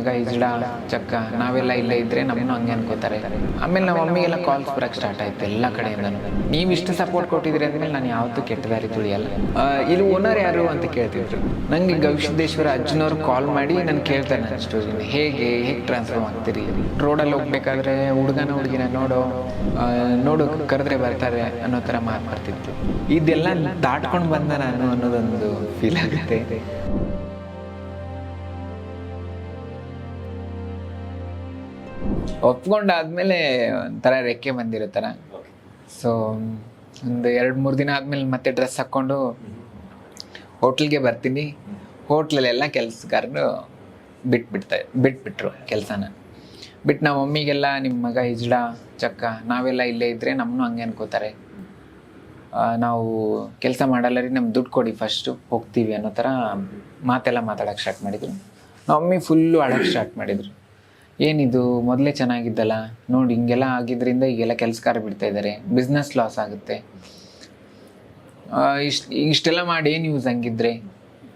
ಮಗ ಇಜ್ಡ ಚಕ್ಕ, ನಾವೆಲ್ಲ ಇಲ್ಲೇ ಇದ್ರೆ ನಮ್ಮನ್ನು ಹಂಗೆ ಅನ್ಕೋತಾರೆ. ಆಮೇಲೆ ನಮ್ಮ ಮಮ್ಮಿಗೆಲ್ಲ ಕಾಲ್ಸ್ ಬರಕ್ಕೆ ಸ್ಟಾರ್ಟ್ ಆಯ್ತು ಎಲ್ಲ ಕಡೆಯಿಂದ ನೀವು ಇಷ್ಟು ಸಪೋರ್ಟ್ ಕೊಟ್ಟಿದ್ರಿ ಅಂದ್ಮೇಲೆ ನಾನು ಯಾವತ್ತೂ ಕೆಟ್ಟದಾರಿ ತುಳಿಯಲ್ಲ. ಇಲ್ಲಿ ಓನರ್ ಯಾರು ಅಂತ ಕೇಳ್ತಿದ್ರು. ನಂಗೆ ಗವಿಸಿದ್ದೇಶ್ವರ ಅಜ್ಜನವ್ರು ಕಾಲ್ ಮಾಡಿ ನಾನು ಕೇಳ್ತಾರೆ ನನ್ನ ಸ್ಟೋರಿನ ಹೇಗೆ ಹೇಗೆ ಟ್ರಾನ್ಸ್ಫರ್ ಆಗ್ತೀರಿ? ರೋಡಲ್ಲಿ ಹೋಗ್ಬೇಕಾದ್ರೆ ಹುಡುಗನ, ಹುಡುಗಿನ ನೋಡು ನೋಡು ಕರೆದ್ರೆ ಬರ್ತಾರೆ ಅನ್ನೋ ಥರ ಮಾತು ಬರ್ತಿತ್ತು. ಇದೆಲ್ಲ ದಾಟ್ಕೊಂಡು ಬಂದ ನಾನು ಅನ್ನೋದೊಂದು ಫೀಲ್ ಆಗುತ್ತೆ. ಒಪ್ಕೊಂಡಾದ್ಮೇಲೆ ಒಂಥರ ರೆಕ್ಕೆ ಬಂದಿರೋ ಥರ ಸೊ ಒಂದು ಎರಡು ಮೂರು ದಿನ ಆದ್ಮೇಲೆ ಮತ್ತೆ ಡ್ರೆಸ್ ಹಾಕ್ಕೊಂಡು ಹೋಟ್ಲಿಗೆ ಬರ್ತೀನಿ. ಹೋಟ್ಲಲ್ಲೆಲ್ಲ ಕೆಲಸಗಾರರು ಬಿಟ್ಬಿಡ್ತಾ, ಬಿಟ್ಬಿಟ್ರು ಕೆಲಸನ. ಬಿಟ್ಟು ನಮ್ಮ ಮಮ್ಮಿಗೆಲ್ಲ ನಿಮ್ಮ ಮಗ ಹಿಜ್ಡ ಚಕ್ಕ, ನಾವೆಲ್ಲ ಇಲ್ಲೇ ಇದ್ದರೆ ನಮ್ಮನ್ನು ಹಂಗೆ ಅನ್ಕೋತಾರೆ. ನಾವು ಕೆಲಸ ಮಾಡಲ್ಲ ರೀ, ನಮ್ಗೆ ದುಡ್ಡು ಕೊಡಿ ಫಸ್ಟು ಹೋಗ್ತೀವಿ ಅನ್ನೋ ಥರ ಮಾತೆಲ್ಲ ಮಾತಾಡೋಕ್ಕೆ ಸ್ಟಾರ್ಟ್ ಮಾಡಿದರು. ನಮ್ಮ ಮಮ್ಮಿ ಫುಲ್ಲು ಅಳಕ್ಕೆ ಸ್ಟಾರ್ಟ್ ಮಾಡಿದರು. ಏನಿದು? ಮೊದಲೇ ಚೆನ್ನಾಗಿದ್ದಲ್ಲ? ನೋಡಿ, ಹಿಂಗೆಲ್ಲ ಆಗಿದ್ದರಿಂದ ಈಗೆಲ್ಲ ಕೆಲಸಕಾರ ಬಿಡ್ತಾ ಇದ್ದಾರೆ ಬಿಸ್ನೆಸ್ ಲಾಸ್ ಆಗುತ್ತೆ. ಇಷ್ಟು, ಇಷ್ಟೆಲ್ಲ ಮಾಡಿ ಏನು ಯೂಸ್ ಹಂಗಿದ್ರೆ?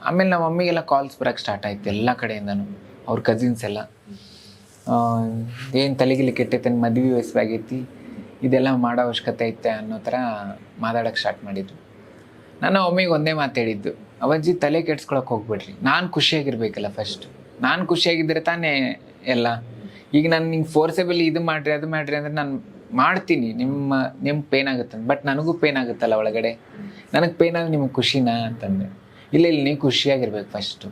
ಆಮೇಲೆ ನಮ್ಮ ಮಮ್ಮಿಗೆಲ್ಲ ಕಾಲ್ಸ್ ಬರೋಕ್ಕೆ ಸ್ಟಾರ್ಟ್ ಆಯ್ತು ಎಲ್ಲ ಕಡೆಯಿಂದನೂ. ಅವ್ರ ಕಸಿನ್ಸ್ ಎಲ್ಲ. ಏನು ತಲೆಗಿಲಿ ಕೆಟ್ಟೈತೆ ಮದುವೆ ವಯಸ್ಸಾಗೈತಿ? ಇದೆಲ್ಲ ಮಾಡೋ ಅವಶ್ಯಕತೆ ಐತೆ ಅನ್ನೋ ಥರ ಮಾತಾಡೋಕ್ಕೆ ಸ್ಟಾರ್ಟ್ ಮಾಡಿದ್ರು. ನಾನು ಒಮ್ಮೆಗೆ ಒಂದೇ ಮಾತು ಹೇಳಿದ್ದು. ಅವಜ್ಜಿ, ತಲೆ ಕೆಡ್ಸ್ಕೊಳಕ್ಕೆ ಹೋಗ್ಬಿಡ್ರಿ. ನಾನು ಖುಷಿಯಾಗಿರ್ಬೇಕಲ್ಲ ಫಸ್ಟ್ ನಾನು ಖುಷಿಯಾಗಿದ್ದರೆ ತಾನೇ ಎಲ್ಲ. ಈಗ ನಾನು ನಿಂಗೆ ಫೋರ್ಸೆಬಲ್ ಇದು ಮಾಡ್ರಿ, ಅದು ಮಾಡ್ರಿ ಅಂದ್ರೆ ನಾನು ಮಾಡ್ತೀನಿ. ನಿಮ್ಮ ನಿಮ್ಗೆ ಪೇನ್ ಆಗುತ್ತೆ ಬಟ್ ನನಗೂ ಪೇನ್ ಆಗುತ್ತಲ್ಲ ಒಳಗಡೆ. ನನಗೆ ಪೇನ್ ಆದ್ರೆ ನಿಮ್ಗೆ ಖುಷಿನಾ ಅಂತಂದೆ. ಇಲ್ಲ, ಇಲ್ಲಿ, ನೀವು ಖುಷಿಯಾಗಿರ್ಬೇಕು ಫಸ್ಟು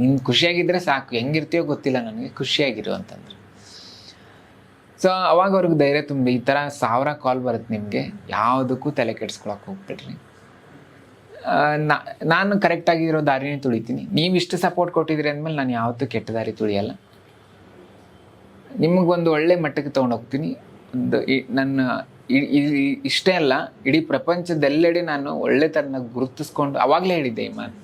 ನೀನು ಖುಷಿಯಾಗಿದ್ದರೆ ಸಾಕು. ಹೆಂಗಿರ್ತೀಯೋ ಗೊತ್ತಿಲ್ಲ ನನಗೆ. ಖುಷಿಯಾಗಿರು ಅಂತಂದ್ರು. ಸೊ ಅವಾಗ ಅವ್ರಿಗೆ ಧೈರ್ಯ ತುಂಬಿ ಈ ಥರ ಸಾವಿರ ಕಾಲ್ ಬರುತ್ತೆ ನಿಮಗೆ. ಯಾವುದಕ್ಕೂ ತಲೆ ಕೆಡ್ಸ್ಕೊಳಕ್ಕೆ ಹೋಗ್ಬಿಡ್ರಿ. ನಾನು ಕರೆಕ್ಟಾಗಿರೋ ದಾರಿನೇ ತುಳಿತೀನಿ. ನೀವು ಇಷ್ಟು ಸಪೋರ್ಟ್ ಕೊಟ್ಟಿದ್ರಿ ಅಂದಮೇಲೆ ನಾನು ಯಾವತ್ತೂ ಕೆಟ್ಟ ದಾರಿ ತುಳಿಯಲ್ಲ. ನಿಮಗೊಂದು ಒಳ್ಳೆ ಮಟ್ಟಕ್ಕೆ ತೊಗೊಂಡೋಗ್ತೀನಿ ಒಂದು ನನ್ನ ಇಷ್ಟೇ ಅಲ್ಲ ಇಡೀ ಪ್ರಪಂಚದೆಲ್ಲೆಡೆ ನಾನು ಒಳ್ಳೆ ಥರನ ಗುರುತಿಸ್ಕೊಂಡು ಅವಾಗಲೇ ಹೇಳಿದ್ದೆ ಈ ಮಾತನ್ನ.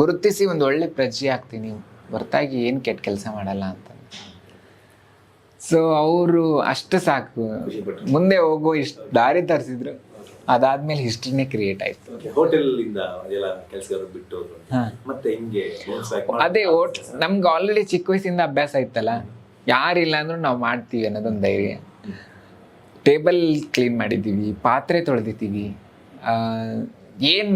ಗುರುತಿಸಿ ಒಂದು ಒಳ್ಳೆ ಪ್ರಜೆ ಆಗ್ತೀನಿ ಹೊರತಾಗಿ ಏನು ಕೆಟ್ಟ ಕೆಲಸ ಮಾಡಲ್ಲ ಅಂತ. ಸೊ ಅವರು ಅಷ್ಟು ಸಾಕು. ಮುಂದೆ ಹೋಗೋ ಇಷ್ಟು ದಾರಿ ತರಿಸಿದ್ರು. ಅದಾದ್ಮೇಲೆ ಹಿಸ್ಟ್ರಿನೇ ಕ್ರಿಯೇಟ್ ಆಯ್ತು. ಅದೇ ಓಟ್ ನಮ್ಗೆ ಆಲ್ರೆಡಿ ಚಿಕ್ಕ ವಯಸ್ಸಿಂದ ಅಭ್ಯಾಸ ಇತ್ತಲ್ಲ. ಯಾರಿಲ್ಲ ಅಂದ್ರೂ ನಾವು ಮಾಡ್ತೀವಿ ಅನ್ನೋದೊಂದು ಧೈರ್ಯ. ಟೇಬಲ್ ಕ್ಲೀನ್ ಮಾಡಿದ್ದೀವಿ, ಪಾತ್ರೆ ತೊಳೆದಿದ್ದೀವಿ ಏನು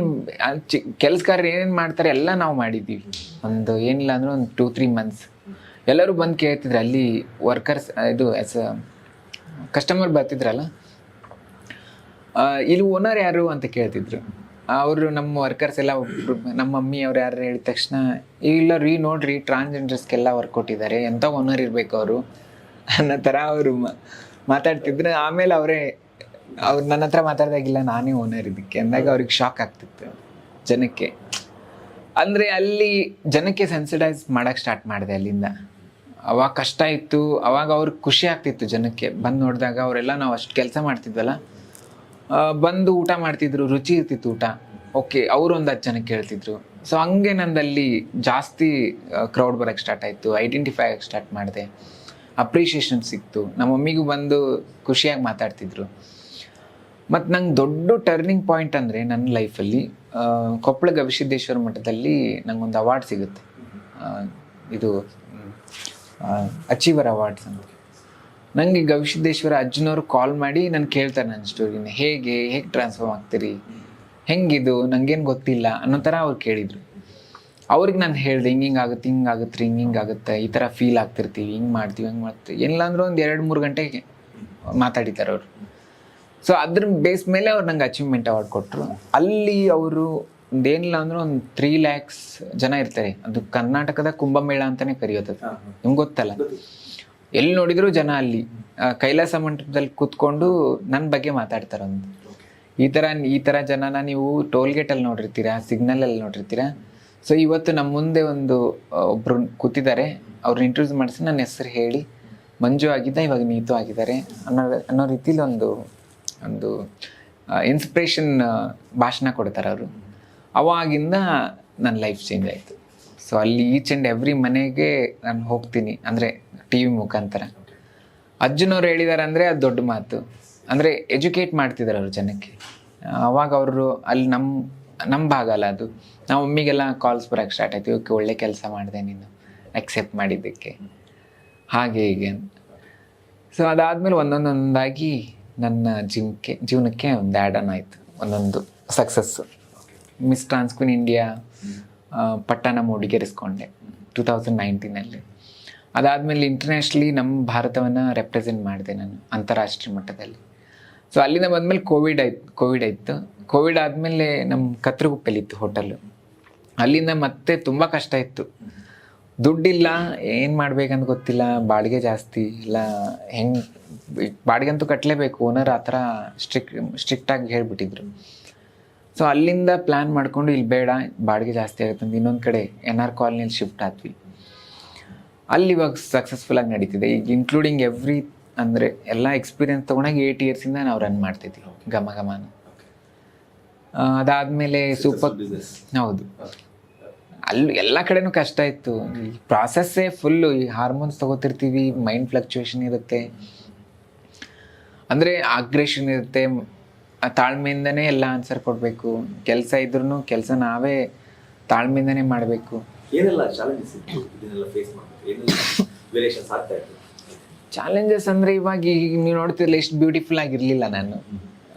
ಚಿ, ಕೆಲಸಗಾರರು ಏನೇನು ಮಾಡ್ತಾರೆ ಎಲ್ಲ ನಾವು ಮಾಡಿದ್ದೀವಿ. ಒಂದು ಏನಿಲ್ಲ ಅಂದ್ರೆ ಒಂದು ಟೂ ತ್ರೀ ಮಂತ್ಸ್ ಎಲ್ಲರೂ ಬಂದು ಕೇಳ್ತಿದ್ರು, ಅಲ್ಲಿ ವರ್ಕರ್ಸ್ ಇದು ಆ್ಯಸ್ ಕಸ್ಟಮರ್ ಬರ್ತಿದ್ರಲ್ಲ? ಇಲ್ಲಿ ಓನರ್ ಯಾರು ಅಂತ ಕೇಳ್ತಿದ್ರು. ಅವರು ನಮ್ಮ ವರ್ಕರ್ಸ್ ಎಲ್ಲ ಒಬ್ರು ನಮ್ಮ ಮಮ್ಮಿ ಅವ್ರು ಯಾರು ಹೇಳಿದ ತಕ್ಷಣ ಇಲ್ಲ ರೀ ನೋಡ್ರಿ ಟ್ರಾನ್ಸ್ಜೆಂಡರ್ಸ್ಗೆಲ್ಲ ವರ್ಕ್ ಕೊಟ್ಟಿದ್ದಾರೆ ಎಂಥ ಓನರ್ ಇರಬೇಕು ಅವರು? ಅನ್ನೋ ಥರ ಅವರು ಮಾತಾಡ್ತಿದ್ರು. ಆಮೇಲೆ ಅವರೇ ಅವ್ರು ನನ್ನ ಹತ್ರ ಮಾತಾಡ್ದಾಗಿಲ್ಲ ನಾನೇ ಓನರ್ ಇದಕ್ಕೆ ಅಂದಾಗ ಅವ್ರಿಗೆ ಶಾಕ್ ಆಗ್ತಿತ್ತು ಜನಕ್ಕೆ. ಅಂದರೆ ಅಲ್ಲಿ ಜನಕ್ಕೆ ಸೆನ್ಸಿಟೈಸ್ ಮಾಡೋಕ್ಕೆ ಸ್ಟಾರ್ಟ್ ಮಾಡಿದೆ ಅಲ್ಲಿಂದ. ಅವಾಗ ಕಷ್ಟ ಇತ್ತು ಅವಾಗ ಅವ್ರಿಗೆ ಖುಷಿ ಆಗ್ತಿತ್ತು ಜನಕ್ಕೆ. ಬಂದು ನೋಡಿದಾಗ ಅವರೆಲ್ಲ ನಾವು ಅಷ್ಟು ಕೆಲಸ ಮಾಡ್ತಿದ್ವಲ್ಲ ಬಂದು ಊಟ ಮಾಡ್ತಿದ್ರು, ರುಚಿ ಇರ್ತಿತ್ತು ಊಟ. ಓಕೆ ಅವರು ಒಂದು ಹತ್ತು ಜನಕ್ಕೆ ಹೇಳ್ತಿದ್ರು ಸೊ ಹಂಗೆ ನಂದಲ್ಲಿ ಜಾಸ್ತಿ ಕ್ರೌಡ್ ಬರೋಕ್ಕೆ ಸ್ಟಾರ್ಟ್ ಆಯಿತು ಐಡೆಂಟಿಫೈ ಆಗಕ್ಕೆ ಸ್ಟಾರ್ಟ್ ಮಾಡಿದೆ. ಅಪ್ರಿಷಿಯೇಷನ್ ಸಿಕ್ತು. ನಮ್ಮ ಮಮ್ಮಿಗೂ ಬಂದು ಖುಷಿಯಾಗಿ ಮಾತಾಡ್ತಿದ್ರು. ಮತ್ತು ನಂಗೆ ದೊಡ್ಡ ಟರ್ನಿಂಗ್ ಪಾಯಿಂಟ್ ಅಂದರೆ ನನ್ನ ಲೈಫಲ್ಲಿ ಕೊಪ್ಪಳ ಗವಿಸಿದ್ದೇಶ್ವರ ಮಠದಲ್ಲಿ ನಂಗೊಂದು ಅವಾರ್ಡ್ ಸಿಗುತ್ತೆ. ಇದು ಅಚೀವರ್ ಅವಾರ್ಡ್ಸ್ ಅಂತ. ನನಗೆ ಗವಿಸಿದ್ದೇಶ್ವರ ಅಜ್ಜನವರು ಕಾಲ್ ಮಾಡಿ ನಾನು ಕೇಳ್ತಾರೆ ನನ್ನ ಸ್ಟೋರಿನ ಹೇಗೆ? ಹೇಗೆ ಟ್ರಾನ್ಸ್ಫಾರ್ಮ್ ಆಗ್ತೀರಿ? ಹೆಂಗಿದು? ನನಗೇನು ಗೊತ್ತಿಲ್ಲ ಅನ್ನೋ ಥರ ಅವ್ರು ಕೇಳಿದರು. ಅವ್ರಿಗೆ ನಾನು ಹೇಳಿದೆ ಹಿಂಗೆ ಹಿಂಗೆ ಆಗುತ್ತೆ ಹಿಂಗೆ ಆಗುತ್ತೆ ರೀ ಹಿಂಗೆ ಆಗುತ್ತೆ. ಈ ಥರ ಫೀಲ್ ಆಗ್ತಿರ್ತೀವಿ. ಹಿಂಗೆ ಮಾಡ್ತೀವಿ ಹಂಗೆ ಮಾಡ್ತೀವಿ. ಏನಿಲ್ಲ ಅಂದ್ರೆ ಒಂದು ಎರಡು ಮೂರು ಗಂಟೆಗೆ ಮಾತಾಡಿದ್ದಾರೆ ಅವರು. ಸೊ ಅದ್ರ ಬೇಸ್ ಮೇಲೆ ಅವ್ರು ನಂಗೆ ಅಚೀವ್ಮೆಂಟ್ ಅವಾರ್ಡ್ ಕೊಟ್ಟರು ಅಲ್ಲಿ ಅವರು ಒಂದೇನಿಲ್ಲ ಅಂದ್ರೆ ಒಂದು ತ್ರೀ ಲ್ಯಾಕ್ಸ್ ಜನ ಇರ್ತಾರೆ. ಅದು ಕರ್ನಾಟಕದ ಕುಂಭಮೇಳ ಅಂತಾನೆ ಕರೆಯೋದು. ಅದು. ನಿಮ್ಗೆ ಗೊತ್ತಲ್ಲ? ಎಲ್ಲಿ ನೋಡಿದ್ರು ಜನ ಅಲ್ಲಿ. ಕೈಲಾಸ ಮಂಟಪದಲ್ಲಿ ಕೂತ್ಕೊಂಡು ನನ್ನ ಬಗ್ಗೆ ಮಾತಾಡ್ತಾರೆ ಒಂದು. ಈ ಥರ ಈ ಥರ ಜನನ ನೀವು ಟೋಲ್ ಅಲ್ಲಿ ನೋಡಿರ್ತೀರಾ ಸಿಗ್ನಲಲ್ಲಿ ನೋಡಿರ್ತೀರಾ? ಸೊ ಇವತ್ತು ನಮ್ಮ ಮುಂದೆ ಒಂದು ಒಬ್ಬರು ಕೂತಿದ್ದಾರೆ. ಅವ್ರನ್ನ ಇಂಟ್ರೊಡ್ಯೂಸ್ ಮಾಡಿಸಿ ನನ್ನ ಹೆಸರು ಹೇಳಿ. ಮಂಜು ಆಗಿದ್ದ, ಇವಾಗ ನೀತು ಆಗಿದ್ದಾರೆ. ಅನ್ನೋ ಅನ್ನೋ ರೀತಿಲಿ ಒಂದು ಒಂದು ಇನ್ಸ್ಪಿರೇಷನ್ ಭಾಷಣ ಕೊಡ್ತಾರೆ ಅವರು. ಅವಾಗಿಂದ ನನ್ನ ಲೈಫ್ ಚೇಂಜ್ ಆಯಿತು. ಸೊ ಅಲ್ಲಿ ಈಚ್ ಆ್ಯಂಡ್ ಎವ್ರಿ ಮನೆಗೆ ನಾನು ಹೋಗ್ತೀನಿ. ಅಂದರೆ ಟಿ ವಿ ಮುಖಾಂತರ. ಅಜ್ಜನವ್ರು ಹೇಳಿದ್ದಾರೆ ಅಂದರೆ ಅದು ದೊಡ್ಡ ಮಾತು. ಅಂದರೆ ಎಜುಕೇಟ್ ಮಾಡ್ತಿದ್ದಾರೆ ಅವರು ಜನಕ್ಕೆ. ಅವಾಗ ಅವರು ಅಲ್ಲಿ ನಮ್ಮ ನಮ್ಮ ಭಾಗ ಅಲ್ಲ ಅದು. ನಾವು ಒಮ್ಮಿಗೆಲ್ಲ ಕಾಲ್ಸ್ ಬರೋಕ್ಕೆ ಸ್ಟಾರ್ಟ್ ಆಯ್ತು. ಓಕೆ, ಒಳ್ಳೆ ಕೆಲಸ ಮಾಡಿದೆ ನೀನು. ಅಕ್ಸೆಪ್ಟ್ ಮಾಡಿದ್ದಕ್ಕೆ. ಹಾಗೆ ಹೀಗೆ ಸೊ ಅದಾದಮೇಲೆ ಒಂದೊಂದೊಂದಾಗಿ ನನ್ನ ಜೀವಕ್ಕೆ ಜೀವನಕ್ಕೆ ಒಂದು ಆ್ಯಡ್ ಆನ್ ಆಯಿತು. ಒಂದೊಂದು ಸಕ್ಸಸ್ಸು ಮಿಸ್ ಟ್ರಾನ್ಸ್ಕ್ವಿನ್ ಇಂಡಿಯಾ ಪಟ್ಟಣ ಮೂಡಿಗೆರಿಸ್ಕೊಂಡೆ ಟೂ ತೌಸಂಡ್ ನೈನ್ಟೀನಲ್ಲಿ ಅದಾದಮೇಲೆ ಇಂಟರ್ನ್ಯಾಷನಲಿ ನಮ್ಮ ಭಾರತವನ್ನು ರೆಪ್ರೆಸೆಂಟ್ ಮಾಡಿದೆ ನಾನು ಅಂತಾರಾಷ್ಟ್ರೀಯ ಮಟ್ಟದಲ್ಲಿ. ಸೊ ಅಲ್ಲಿಂದ ಬಂದಮೇಲೆ ಕೋವಿಡ್ ಆಯ್ತು ಕೋವಿಡ್ ಆಯಿತು. ಕೋವಿಡ್ ಆದಮೇಲೆ ನಮ್ಮ ಕತ್ರಗುಪ್ಪೆಲಿತ್ತು ಹೋಟೆಲು ಅಲ್ಲಿಂದ ಮತ್ತೆ ತುಂಬ ಕಷ್ಟ ಇತ್ತು. ದುಡ್ಡಿಲ್ಲ, ಏನು ಮಾಡ್ಬೇಕಂತ ಗೊತ್ತಿಲ್ಲ, ಬಾಡಿಗೆ ಜಾಸ್ತಿ ಇಲ್ಲ, ಹೆಂಗೆ, ಬಾಡಿಗೆ ಅಂತೂ ಕಟ್ಟಲೇಬೇಕು ಓನರ್ ಆ ಥರ ಸ್ಟ್ರಿಕ್ ಸ್ಟ್ರಿಕ್ಟಾಗಿ ಹೇಳ್ಬಿಟ್ಟಿದ್ರು. ಸೊ ಅಲ್ಲಿಂದ ಪ್ಲ್ಯಾನ್ ಮಾಡಿಕೊಂಡು ಇಲ್ಲಿ ಬೇಡ ಬಾಡಿಗೆ ಜಾಸ್ತಿ ಆಗುತ್ತೆ ಅಂತ ಇನ್ನೊಂದು ಕಡೆ ಎನ್ ಆರ್ ಕಾಲೋನಿಯಲ್ಲಿ ಶಿಫ್ಟ್ ಆದ್ವಿ. ಅಲ್ಲಿ ಇವಾಗ ಸಕ್ಸಸ್ಫುಲ್ಲಾಗಿ ನಡೀತಿದೆ. ಈಗ ಇನ್ಕ್ಲೂಡಿಂಗ್ ಎವ್ರಿ ಅಂದರೆ ಎಲ್ಲ ಎಕ್ಸ್ಪೀರಿಯನ್ಸ್ ತೊಗೊಂಡಾಗ ಏಯ್ಟ್ ಇಯರ್ಸಿಂದ ನಾವು ರನ್ ಮಾಡ್ತಿದ್ವಿ. ಘಮ ಘಮನ ಅದಾದಮೇಲೆ ಸೂಪರ್ ಹೌದು. ಅಲ್ಲಿ ಎಲ್ಲ ಕಡೆನೂ ಕಷ್ಟ ಇತ್ತು. ಪ್ರಾಸೆಸ್ಸೇ ಫುಲ್ಲು ಈ ಹಾರ್ಮೋನ್ಸ್ ತೊಗೋತಿರ್ತೀವಿ ಮೈಂಡ್ ಫ್ಲಕ್ಚುಯೇಷನ್ ಇರುತ್ತೆ. ಅಂದರೆ ಆಗ್ರೇಷನ್ ಇರುತ್ತೆ ಆ ತಾಳ್ಮೆಯಿಂದನೇ ಎಲ್ಲ ಆನ್ಸರ್ ಕೊಡಬೇಕು. ಕೆಲಸ ಇದ್ರೂ ಕೆಲಸ ನಾವೇ ತಾಳ್ಮೆಯಿಂದನೇ ಮಾಡಬೇಕು. ಏನೆಲ್ಲ ಚಾಲೆಂಜಸ್ ಇತ್ತು ಇದನ್ನೆಲ್ಲ ಫೇಸ್ ಮಾಡ್ಬೇಕು? ಏನೆಲ್ಲ ವೇರಿಯೇಷನ್ಸ್ ಆಗ್ತಾ ಇತ್ತು? ಚಾಲೆಂಜಸ್ ಅಂದರೆ ಇವಾಗ ಈಗ ನೀವು ನೋಡ್ತಿರಲಿಲ್ಲ ಎಷ್ಟು ಬ್ಯೂಟಿಫುಲ್ ಆಗಿರಲಿಲ್ಲ ನಾನು.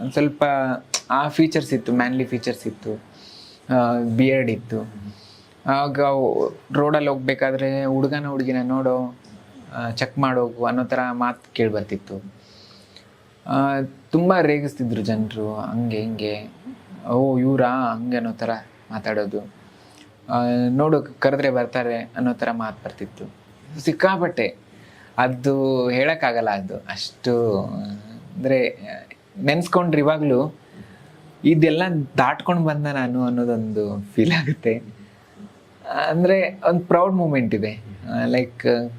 ಒಂದು ಸ್ವಲ್ಪ ಆ ಫೀಚರ್ಸ್ ಇತ್ತು ಮ್ಯಾನ್ಲಿ ಫೀಚರ್ಸ್ ಇತ್ತು. ಬಿಯರ್ಡ್ ಇತ್ತು. ಆಗ ರೋಡಲ್ಲಿ ಹೋಗ್ಬೇಕಾದ್ರೆ ಹುಡುಗನ ಹುಡುಗಿನ ನೋಡೋ ಚೆಕ್ ಮಾಡೋಗು ಅನ್ನೋ ಥರ ಮಾತು ಕೇಳಿಬರ್ತಿತ್ತು. ತುಂಬ ರೇಗಿಸ್ತಿದ್ರು ಜನರು, ಹಂಗೆ ಹಿಂಗೆ. ಓ, ಇವರಾ? ಹಂಗೆ ಅನ್ನೋ ಥರ ಮಾತಾಡೋದು. ನೋಡು, ಕರೆದ್ರೆ ಬರ್ತಾರೆ ಅನ್ನೋ ಥರ ಮಾತು ಬರ್ತಿತ್ತು. ಸಿಕ್ಕಾಪಟ್ಟೆ. ಅದು ಹೇಳೋಕ್ಕಾಗಲ್ಲ ಅದು. ಅಷ್ಟು, ಅಂದರೆ, ನೆನೆಸ್ಕೊಂಡ್ರೆ ಇವಾಗಲೂ, ಇದೆಲ್ಲ ದಾಟ್ಕೊಂಡು ಬಂದ ನಾನು ಅನ್ನೋದೊಂದು ಫೀಲ್ ಆಗುತ್ತೆ. ಅಂದರೆ, ಒಂದು ಪ್ರೌಡ್ ಮೂಮೆಂಟ್ ಇದೆ. ಲೈಕ್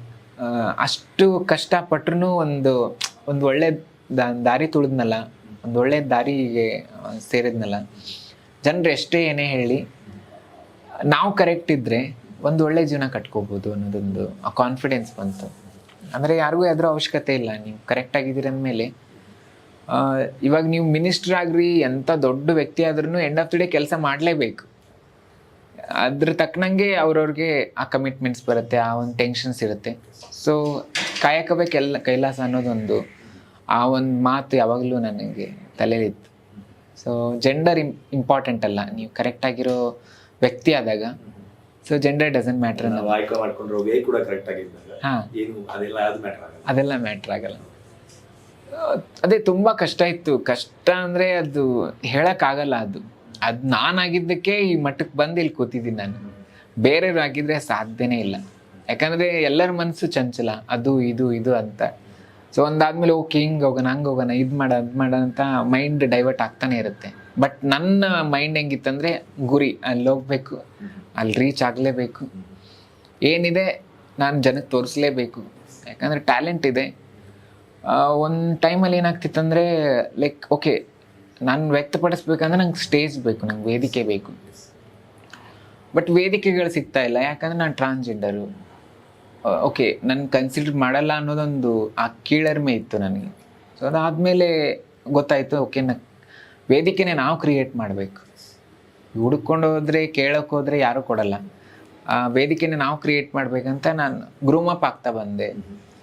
ಅಷ್ಟು ಕಷ್ಟಪಟ್ರೂ ಒಂದು ಒಂದು ಒಳ್ಳೆ ದಾರಿ ತುಳಿದ್ನಲ್ಲ, ಒಂದು ಒಳ್ಳೆ ದಾರಿಗೆ ಸೇರಿದ್ನಲ್ಲ. ಜನರು ಎಷ್ಟೇ ಏನೇ ಹೇಳಿ, ನಾವು ಕರೆಕ್ಟ್ ಇದ್ದರೆ ಒಂದು ಒಳ್ಳೆ ಜೀವನ ಕಟ್ಕೋಬೋದು ಅನ್ನೋದೊಂದು, ಆ ಕಾನ್ಫಿಡೆನ್ಸ್ ಬಂತು. ಅಂದರೆ ಯಾರಿಗೂ ಯಾವ್ದ್ರ ಅವಶ್ಯಕತೆ ಇಲ್ಲ, ನೀವು ಕರೆಕ್ಟ್ ಆಗಿದ್ದೀರ ಅಂದಮೇಲೆ ಇವಾಗ ನೀವು ಮಿನಿಸ್ಟರ್ ಆಗ್ರಿ ಎಂಥ ದೊಡ್ಡ ವ್ಯಕ್ತಿ ಆದ್ರೂ ಎಂಡ್ ಆಫ್ ದಿ ಡೇ ಕೆಲಸ ಮಾಡಲೇಬೇಕು. ಅದ್ರ ತಕ್ಕನಂಗೆ ಅವ್ರವ್ರಿಗೆ ಆ ಕಮಿಟ್ಮೆಂಟ್ಸ್ ಬರುತ್ತೆ, ಆ ಒಂದು ಟೆನ್ಷನ್ಸ್ ಇರುತ್ತೆ. ಸೊ ಕಾಯಕವೇ ಕೆಲ ಕೈಲಾಸ ಅನ್ನೋದೊಂದು ಆ ಒಂದು ಮಾತು ಯಾವಾಗಲೂ ನನಗೆ ತಲೆಯಲ್ಲಿತ್ತು. ಸೊ ಜೆಂಡರ್ ಇಂ ಇಂಪಾರ್ಟೆಂಟ್ ಅಲ್ಲ. ನೀವು ಕರೆಕ್ಟಾಗಿರೋ ವ್ಯಕ್ತಿ ಆದಾಗ so gender doesn't matter correct ಅದೆಲ್ಲ ಮ್ಯಾಟ್ರ್ ಆಗಲ್ಲ. ಅದೇ ತುಂಬ ಕಷ್ಟ ಇತ್ತು. ಕಷ್ಟ ಅಂದರೆ ಅದು ಹೇಳೋಕ್ಕಾಗಲ್ಲ ಅದು. ಅದು ನಾನಾಗಿದ್ದಕ್ಕೆ ಈ ಮಟ್ಟಕ್ಕೆ ಬಂದು ಇಲ್ಲಿ ಕೂತಿದ್ದೀನಿ ನಾನು. ಬೇರೆಯವ್ರು ಆಗಿದ್ರೆ ಸಾಧ್ಯನೇ ಇಲ್ಲ. ಯಾಕಂದರೆ ಎಲ್ಲರ ಮನಸ್ಸು ಚಂಚಲ. ಅದು ಇದು ಇದು ಅಂತ. ಸೊ ಒಂದಾದ್ಮೇಲೆ ಓಕೆ ಹಿಂಗೆ ಹೋಗೋಣ, ಹಂಗೆ ಹೋಗೋಣ, ಇದು ಮಾಡ, ಅದು ಮಾಡ ಅಂತ ಮೈಂಡ್ ಡೈವರ್ಟ್ ಆಗ್ತಾನೆ ಇರುತ್ತೆ. ಬಟ್ ನನ್ನ ಮೈಂಡ್ ಹೆಂಗಿತ್ತಂದರೆ, ಗುರಿ, ಅಲ್ಲಿ ಹೋಗ್ಬೇಕು, ಅಲ್ಲಿ ರೀಚ್ ಆಗಲೇಬೇಕು. ಏನಿದೆ, ನಾನು ಜನಕ್ಕೆ ತೋರಿಸ್ಲೇಬೇಕು. ಯಾಕಂದರೆ ಟ್ಯಾಲೆಂಟ್ ಇದೆ. ಒಂದು ಟೈಮಲ್ಲಿ ಏನಾಗ್ತಿತ್ತಂದರೆ ಲೈಕ್ ಓಕೆ ನಾನು ವ್ಯಕ್ತಪಡಿಸ್ಬೇಕಂದ್ರೆ ನಂಗೆ ಸ್ಟೇಜ್ ಬೇಕು, ನಂಗೆ ವೇದಿಕೆ ಬೇಕು. ಬಟ್ ವೇದಿಕೆಗಳು ಸಿಗ್ತಾ ಇಲ್ಲ. ಯಾಕಂದ್ರೆ, ನಾನು ಟ್ರಾನ್ಸ್ಜೆಂಡರು ಓಕೆ ನಾನು ಕನ್ಸಿಡರ್ ಮಾಡಲ್ಲ ಅನ್ನೋದೊಂದು ಆ ಕೀಳರ್ಮೆ ಇತ್ತು ನನಗೆ. ಸೊ ಅದಾದಮೇಲೆ ಗೊತ್ತಾಯಿತು ಓಕೆ ನ, ವೇದಿಕೆನೇ ನಾವು ಕ್ರಿಯೇಟ್ ಮಾಡಬೇಕು. ಹುಡುಕೊಂಡು ಹೋದರೆ, ಕೇಳೋಕೆ ಹೋದರೆ ಯಾರೂ ಕೊಡಲ್ಲ. ಆ, ವೇದಿಕೆನೇ ನಾವು ಕ್ರಿಯೇಟ್ ಮಾಡಬೇಕಂತ ನಾನು ಗ್ರೂಮ್ ಅಪ್ ಆಗ್ತಾ ಬಂದೆ.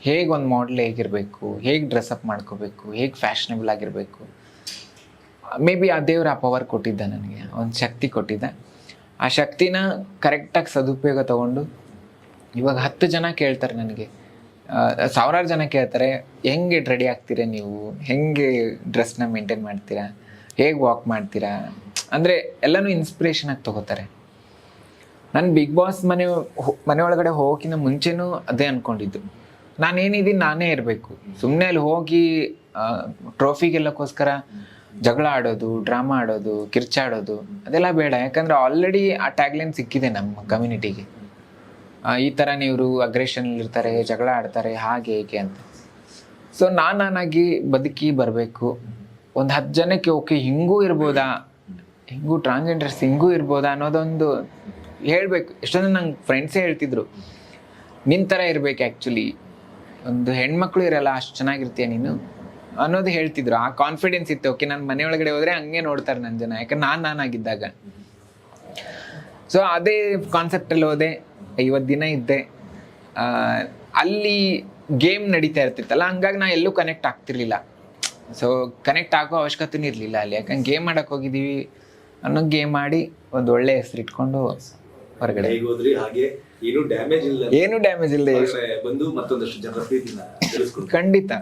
ಹೇಗೆ ಒಂದು ಮಾಡಲ್ ಹೇಗಿರಬೇಕು, ಹೇಗೆ ಡ್ರೆಸ್ಅಪ್ ಮಾಡ್ಕೋಬೇಕು, ಹೇಗೆ ಫ್ಯಾಷನೇಬಲ್ ಆಗಿರಬೇಕು. ಮೇ ಬಿ ಆ ದೇವ್ರ ಆ ಪವರ್ ಕೊಟ್ಟಿದ್ದ ನನಗೆ, ಒಂದು ಶಕ್ತಿ ಕೊಟ್ಟಿದ್ದ. ಆ ಶಕ್ತಿನ ಕರೆಕ್ಟಾಗಿ ಸದುಪಯೋಗ ತಗೊಂಡು ಇವಾಗ ಹತ್ತು ಜನ ಕೇಳ್ತಾರೆ ನನಗೆ. ಸಾವಿರಾರು ಜನ ಕೇಳ್ತಾರೆ, ಹೆಂಗೆ ರೆಡಿ ಆಗ್ತೀರಾ ನೀವು? ಹೆಂಗೆ ಡ್ರೆಸ್ನ ಮೇಂಟೈನ್ ಮಾಡ್ತೀರಾ? ಹೇಗೆ ವಾಕ್ ಮಾಡ್ತೀರಾ? ಅಂದರೆ ಎಲ್ಲನೂ ಇನ್ಸ್ಪಿರೇಷನ್ ಆಗಿ ತಗೋತಾರೆ. ನಾನು ಬಿಗ್ ಬಾಸ್ ಮನೆ ಮನೆ ಒಳಗಡೆ ಹೋಗೋಕ್ಕಿಂತ ಮುಂಚೆನೂ ಅದೇ ಅಂದ್ಕೊಂಡಿದ್ದು ನಾನೇನಿದ್ದೀನಿ ನಾನೇ ಇರಬೇಕು. ಸುಮ್ಮನೆ ಅಲ್ಲಿ ಹೋಗಿ ಟ್ರೋಫಿ ಗೆಲ್ಲಕ್ಕೋಸ್ಕರ ಜಗಳ ಆಡೋದು ಡ್ರಾಮಾ ಆಡೋದು, ಕಿರ್ಚಾಡೋದು ಅದೆಲ್ಲ ಬೇಡ. ಯಾಕಂದರೆ ಆಲ್ರೆಡಿ ಆ ಟ್ಯಾಗ್ಲೈನ್ ಸಿಕ್ಕಿದೆ ನಮ್ಮ ಕಮ್ಯುನಿಟಿಗೆ ಈ ಥರ ಇವರು ಅಗ್ರೆಷನ್ ಇರ್ತಾರೆ, ಜಗಳ ಆಡ್ತಾರೆ, ಹಾಗೆ ಹೇಗೆ ಅಂತ. ಸೊ ನಾನು ನಾನಾಗಿ ಬದುಕಿ ಬರಬೇಕು. ಒಂದು ಹತ್ತು ಜನಕ್ಕೆ ಓಕೆ ಹಿಂಗೂ ಇರ್ಬೋದಾ? ಹಿಂಗೂ ಟ್ರಾನ್ಸ್ಜೆಂಡರ್ಸ್ ಹಿಂಗೂ ಇರ್ಬೋದಾ ಅನ್ನೋದೊಂದು ಹೇಳಬೇಕು. ಎಷ್ಟೊಂದು ನಂಗೆ ಫ್ರೆಂಡ್ಸೇ ಹೇಳ್ತಿದ್ರು. ನಿನ್ನ ಥರ ಇರಬೇಕು ಆ್ಯಕ್ಚುಲಿ ಒಂದು ಹೆಣ್ಮಕ್ಳು ಇರಲ್ಲ, ಅಷ್ಟು ಚೆನ್ನಾಗಿರ್ತೀಯ ನೀನು? ಅನ್ನೋದು ಹೇಳ್ತಿದ್ರು. ಆ ಕಾನ್ಫಿಡೆನ್ಸ್ ಇತ್ತು. ಓಕೆ ನಾನು ಮನೆ ಒಳಗಡೆ ಹೋದರೆ ಹಂಗೆ ನೋಡ್ತಾರೆ ನನ್ನ ಜನ. ಯಾಕಂದ್ರೆ ನಾನು ನಾನಾಗಿದ್ದಾಗ. ಸೊ ಅದೇ ಕಾನ್ಸೆಪ್ಟಲ್ಲಿ ಹೋದೆ. ಐವತ್ತು ದಿನ ಇದ್ದೆ. ಅಲ್ಲಿ ಗೇಮ್ ನಡೀತಾ ಇರ್ತಿತ್ತಲ್ಲ ಹಂಗಾಗಿ ನಾ ಎಲ್ಲೂ ಕನೆಕ್ಟ್ ಆಗ್ತಿರ್ಲಿಲ್ಲ. ಸೊ ಕನೆಕ್ಟ್ ಆಗೋ ಅವಶ್ಯಕತೆನೂ ಇರಲಿಲ್ಲ ಅಲ್ಲಿ. ಯಾಕಂದ್ರೆ ಗೇಮ್ ಮಾಡಕ್ಕೆ ಹೋಗಿದ್ದೀವಿ ಅನ್ನೋ ಗೇಮ್ ಮಾಡಿ ಒಂದು ಒಳ್ಳೆ ಹೆಸರು ಇಟ್ಕೊಂಡು ಹೊರಗಡೆ. ಏನು ಡ್ಯಾಮೇಜ್ ಇಲ್ಲ ಏನು ಡ್ಯಾಮೇಜ್ ಹೊರಗಡೆ ಬಂದು ಮತ್ತೊಂದಷ್ಟು ಖಂಡಿತ.